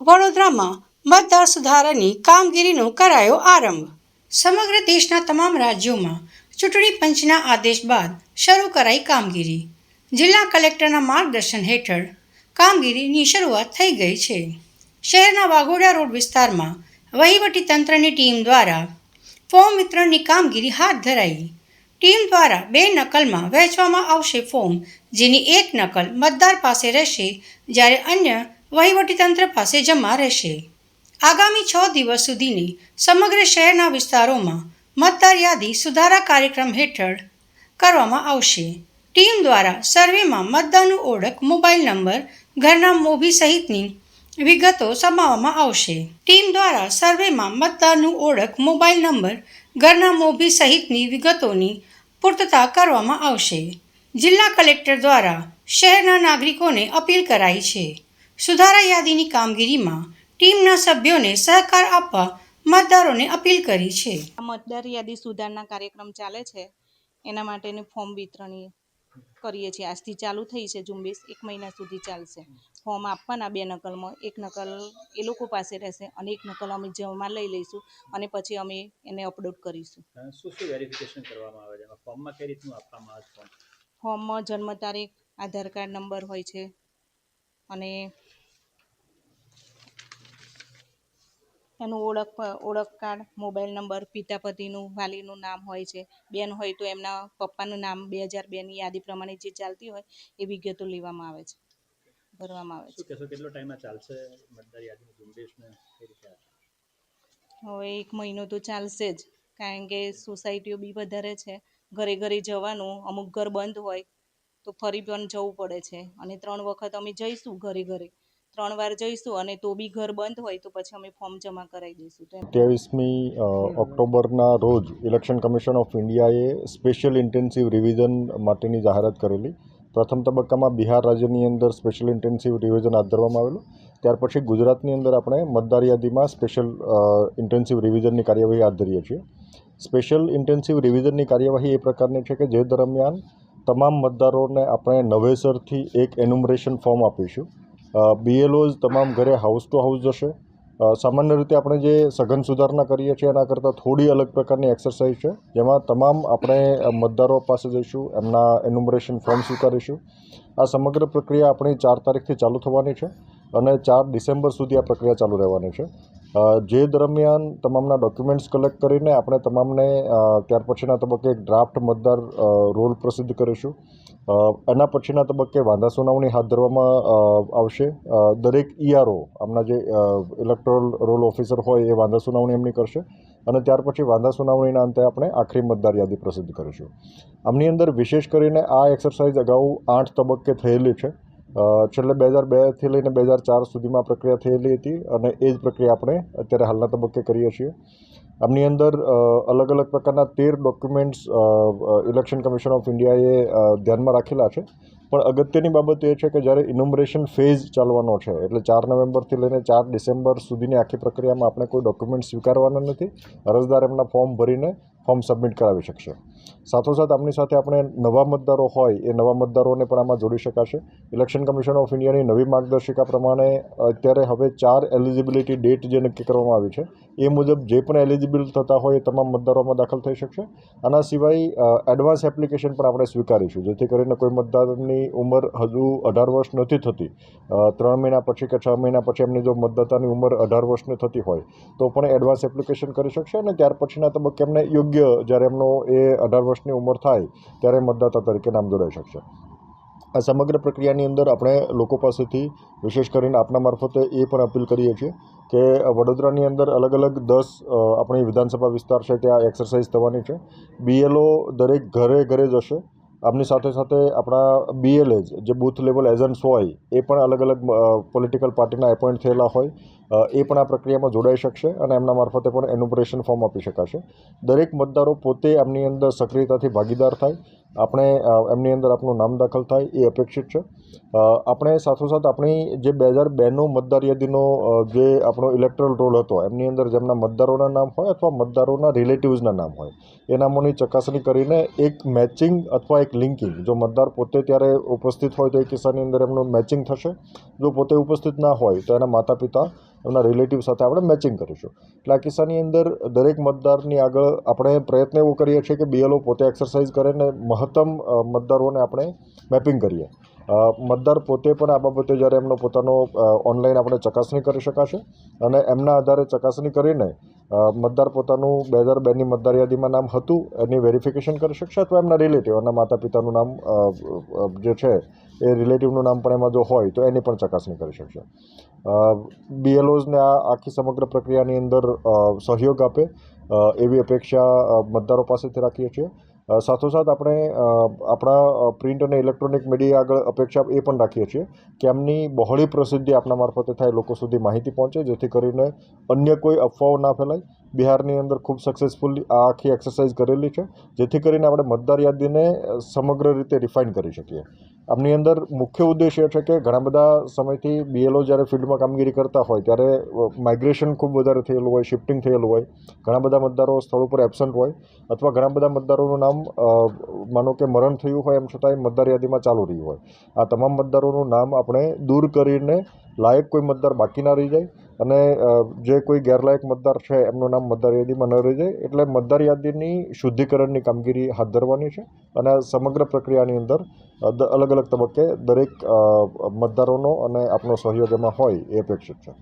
વડોદરામાં મતદાર સુધારાની કામગીરીનો કરાયો આરંભ. સમગ્ર દેશના તમામ રાજ્યોમાં ચૂંટણી પંચના આદેશ બાદ શરૂ કરાઈ કામગીરી. જિલ્લા કલેક્ટરના માર્ગદર્શન હેઠળ કામગીરીની શરૂઆત થઈ ગઈ છે. શહેરના વાઘોડિયા રોડ વિસ્તારમાં વહીવટી તંત્રની ટીમ દ્વારા ફોર્મ વિતરણની કામગીરી હાથ ધરાઈ. ટીમ દ્વારા બે નકલમાં વહેંચવામાં આવશે ફોર્મ, જેની એક નકલ મતદાર પાસે રહેશે જ્યારે અન્ય વહીવટીતંત્ર પાસે જમા રહેશે. આગામી છ દિવસ સુધીની સમગ્ર શહેરના વિસ્તારોમાં મતદાર યાદી સુધારા કાર્યક્રમ હેઠળ કરવામાં આવશે. ટીમ દ્વારા સર્વેમાં મતદારનું ઓળખ, મોબાઈલ નંબર, ઘરના મોભી સહિતની વિગતો સમાવવામાં આવશે. ટીમ દ્વારા સર્વેમાં મતદારનું ઓળખ, મોબાઈલ નંબર, ઘરના મોભી સહિતની વિગતોની પૂર્તતા કરવામાં આવશે. જિલ્લા કલેક્ટર દ્વારા શહેરના નાગરિકોને અપીલ કરાઈ છે. સુધારા યાદીની કામગીરીમાં ટીમના સભ્યોને સહકાર આપવા મતદારોને અપીલ કરી છે. આ મતદાર યાદી સુધારના કાર્યક્રમ ચાલે છે. એના માટેનું ફોર્મ વિતરણ કરીએ છીએ. આજથી ચાલુ થઈ છે. ઝુંબેશ એક મહિના સુધી ચાલશે. ફોર્મ આપવાના બે નકલમાં. એક નકલ એ લોકો પાસે રહેશે અને એક નકલ અમે જમા લઈ લઈશું અને પછી અમે એને અપલોડ કરીશું. શું શું વેરિફિકેશન કરવામાં આવે છે? ફોર્મમાં કઈ રીતનું આપવામાં આવે છે? ફોર્મમાં જન્મ તારીખ આધાર કાર્ડ નંબર હોય છે અને એનું ઓળખ ઓળખ કાર્ડ મોબાઈલ નંબર પિતા પતિનું વાલીનું નામ હોય છે. બેન હોય તો એમના પપ્પાનું નામ બે હજાર બેની યાદી પ્રમાણે જે ચાલતી હોય એ વિગતો લેવામાં આવે છે. ભરવામાં આવે છે. કેટલો ટાઈમ ચાલશે? મતદાર યાદીનું ઝુંબેશને? હવે એક મહિનો તો ચાલશે જ કારણ કે સોસાયટીઓ બી વધારે છે. ઘરે ઘરે જવાનું અમુક ઘર બંધ હોય તો ફરી પણ જવું પડે છે. અને ત્રણ વખત અમે જઈશું ઘરે ઘરે. ત્રણ વાર જઈશું અને તો બી ઘર બંધ હોય તો પછી અમે ફોર્મ જમા કરાવી દઈશું. અઠ્યાવીસમી ઓક્ટોબરના રોજ ઇલેક્શન કમિશન ઓફ ઇન્ડિયાએ સ્પેશિયલ ઇન્ટેન્સિવ રિવિઝન માટેની જાહેરાત કરેલી. પ્રથમ તબક્કામાં બિહાર રાજ્યની અંદર સ્પેશિયલ ઇન્ટેન્સિવ રિવિઝન હાથ ધરવામાં આવેલું. ત્યાર પછી ગુજરાતની અંદર આપણે મતદાર યાદીમાં સ્પેશિયલ ઇન્ટેન્સિવ રિવિઝનની કાર્યવાહી હાથ ધરીએ છીએ. સ્પેશિયલ ઇન્ટેન્સિવ રિવિઝનની કાર્યવાહી એ પ્રકારની છે કે જે દરમિયાન તમામ મતદારોને આપણે નવેસરથી એક એન્યુમરેશન ફોર્મ આપીશું. બીએલઓઝ તમામ ઘરે હાઉસ ટુ હાઉસ જશે. સામાન્ય રીતે આપણે જે સઘન સુધારણા કરીએ છીએ, એના કરતાં થોડી અલગ પ્રકારની એક્સરસાઇઝ છે. જેમાં તમામ આપણે મતદારો પાસે જઈશું, એમના એન્યુમરેશન ફોર્મ સ્વીકારીશું. આ સમગ્ર પ્રક્રિયા આપણી ચાર તારીખથી ચાલુ થવાની છે અને ચાર ડિસેમ્બર સુધી આ પ્રક્રિયા ચાલુ રહેવાની છે. જે દરમિયાન તમામના ડોક્યુમેન્ટ્સ કલેક્ટ કરીને આપણે તમામને ત્યાર પછીના તબક્કે એક ડ્રાફ્ટ મતદાર રોલ પ્રસિદ્ધ કરીશું. એના પછીના તબક્કે વાંધા સુનાવણી હાથ ધરવામાં આવશે. દરેક ઈઆરઓ આમના જે ઇલેક્ટોરલ રોલ ઓફિસર હોય એ વાંધા સુનાવણી એમની કરશે. અને ત્યાર પછી વાંધા સુનાવણીના અંતે આપણે આખરી મતદાર યાદી પ્રસિદ્ધ કરીશું. આમની અંદર વિશેષ કરીને આ એક્સરસાઇઝ અગાઉ આઠ તબક્કે થયેલી છે. છેલ્લે બે હજાર બેથી લઈને બે હજાર ચાર સુધીમાં પ્રક્રિયા થયેલી હતી અને એ જ પ્રક્રિયા આપણે અત્યારે હાલના તબક્કે કરીએ છીએ. આમની અંદર અલગ અલગ પ્રકારના તેર ડોક્યુમેન્ટ્સ ઇલેક્શન કમિશન ઓફ ઇન્ડિયાએ ધ્યાનમાં રાખેલા છે. પણ અગત્યની બાબત એ છે કે જ્યારે ઇન્યુમરેશન ફેઝ ચાલવાનો છે, એટલે ચાર નવેમ્બરથી લઈને ચાર ડિસેમ્બર સુધીની આખી પ્રક્રિયામાં આપણે કોઈ ડોક્યુમેન્ટ સ્વીકારવાના નથી. અરજદાર એમના ફોર્મ ભરીને ફોર્મ સબમિટ કરાવી શકશે. સાથોસાથ આમની સાથે આપણે નવા મતદારો હોય, એ નવા મતદારોને પણ આમાં જોડી શકાશે. ઇલેક્શન કમિશન ઓફ ઇન્ડિયાની નવી માર્ગદર્શિકા પ્રમાણે અત્યારે હવે ચાર એલિજિબિલિટી ડેટ જે નક્કી કરવામાં આવી છે એ મુજબ જે પણ એલિજિબલ થતા હોય એ તમામ મતદારોમાં દાખલ થઈ શકશે. આના સિવાય એડવાન્સ એપ્લિકેશન પણ આપણે સ્વીકારીશું, જેથી કરીને કોઈ મતદારની ઉંમર હજુ અઢાર વર્ષ નથી થતી. ત્રણ મહિના પછી કે છ મહિના પછી એમની જો મતદાતાની ઉંમર અઢાર વર્ષની થતી હોય, તો પણ એડવાન્સ એપ્લિકેશન કરી શકશે અને ત્યાર પછીના તબક્કે એમને યોગ્ય જ્યારે એમનો એ અઢાર વર્ષની ઉંમર થાય, ત્યારે મતદાતા તરીકે નામ જોડાઈ શકશે. આ સમગ્ર પ્રક્રિયાની અંદર આપણે લોકો પાસેથી, વિશેષ કરીને આપના મારફતે એ પણ અપીલ કરીએ છીએ કે વડોદરાની અંદર અલગ અલગ દસ આપણી વિધાનસભા વિસ્તાર છે ત્યાં એક્સરસાઇઝ થવાની છે. બીએલઓ દરેક ઘરે ઘરે જશે આમની સાથે સાથે આપણા બીએલએજ જે બૂથ લેવલ એજન્ટ્સ હોય, એ પણ અલગ અલગ પોલિટિકલ પાર્ટીના એપોઇન્ટ થયેલા હોય. એ પણ આ પ્રક્રિયામાં જોડાઈ શકશે અને એમના મારફતે પણ એનુમરેશન ફોર્મ આપી શકાશે. દરેક મતદારો પોતે એમની અંદર સક્રિયતાથી ભાગીદાર થાય. આપણે એમની અંદર આપણું નામ દાખલ થાય એ અપેક્ષિત છે. આપણે સાથોસાથ આપણી જે બે હજાર બેનો મતદાર યાદીનો જે આપણો ઇલેક્ટ્રલ રોલ હતો, એમની અંદર જેમના મતદારોના નામ હોય અથવા મતદારોના રિલેટિવ્સના નામ હોય, એ નામોની ચકાસણી કરીને એક મેચિંગ અથવા એક લિંકિંગ જો મતદાર પોતે ત્યારે ઉપસ્થિત હોય તો એ કિસ્સાની અંદર એમનું મેચિંગ થશે. જો પોતે ઉપસ્થિત ના હોય તો એના માતા પિતા એમના રિલેટિવ સાથે આપણે મેચિંગ કરીશું. એટલે આ કિસ્સાની અંદર દરેક મતદારની આગળ આપણે પ્રયત્ન એવો કરીએ છીએ કે બીએલઓ પોતે એક્સરસાઇઝ કરે ને મહત્તમ મતદારોને આપણે મેપિંગ કરીએ. મતદાર પોતે પણ આ બાબતે જ્યારે એમનો પોતાનો ઓનલાઈન આપણે ચકાસણી કરી શકાશે અને એમના આધારે ચકાસણી કરીને મતદાર પોતાનું બે હજાર બેની મતદાર યાદીમાં નામ હતું, એની વેરિફિકેશન કરી શકશે અથવા એમના રિલેટિવ એમના માતા પિતાનું નામ જે છે, એ રિલેટિવનું નામ પણ એમાં જો હોય, તો એની પણ ચકાસણી કરી શકશે. બીએલઓઝને આ આખી સમગ્ર પ્રક્રિયાની અંદર સહયોગ આપે એવી અપેક્ષા મતદારો પાસેથી રાખીએ છીએ. સાથોસાથ આપણે આપણા પ્રિન્ટ અને ઇલેક્ટ્રોનિક મીડિયા આગળ અપેક્ષા એ પણ રાખીએ છીએ કે એમની બહોળી પ્રસિદ્ધિ આપણા મારફતે થાય, લોકો સુધી માહિતી પહોંચે, જેથી કરીને અન્ય કોઈ અફવાઓ ના ફેલાય. બિહારની અંદર ખૂબ સક્સેસફુલી આ આખી એક્સરસાઇઝ કરેલી છે, જેથી કરીને આપણે મતદાર યાદીને સમગ્ર રીતે રિફાઇન કરી શકીએ. આમની અંદર મુખ્ય ઉદ્દેશ એ છે કે ઘણા બધા સમયથી બીએલઓ જ્યારે ફિલ્ડમાં કામગીરી કરતા હોય, ત્યારે માઇગ્રેશન ખૂબ વધારે થયેલું હોય શિફ્ટિંગ થયેલું હોય, ઘણા બધા મતદારો સ્થળ ઉપર એબસન્ટ હોય, અથવા ઘણા બધા મતદારોનું નામ માનો કે મરણ થયું હોય એમ છતાંય મતદાર યાદીમાં ચાલુ રહ્યું હોય. આ તમામ મતદારોનું નામ આપણે દૂર કરીને લાયક કોઈ મતદાર બાકી ના રહી જાય અને જે કોઈ ગેરલાયક મતદાર છે, એમનું નામ મતદાર યાદીમાં ન રહી જાય, એટલે મતદાર યાદીની શુદ્ધિકરણની કામગીરી હાથ ધરવાની છે અને સમગ્ર પ્રક્રિયાની અંદર અલગ અલગ તબક્કે દરેક મતદારોનો અને આપનો સહયોગ એમાં હોય એ અપેક્ષિત છે.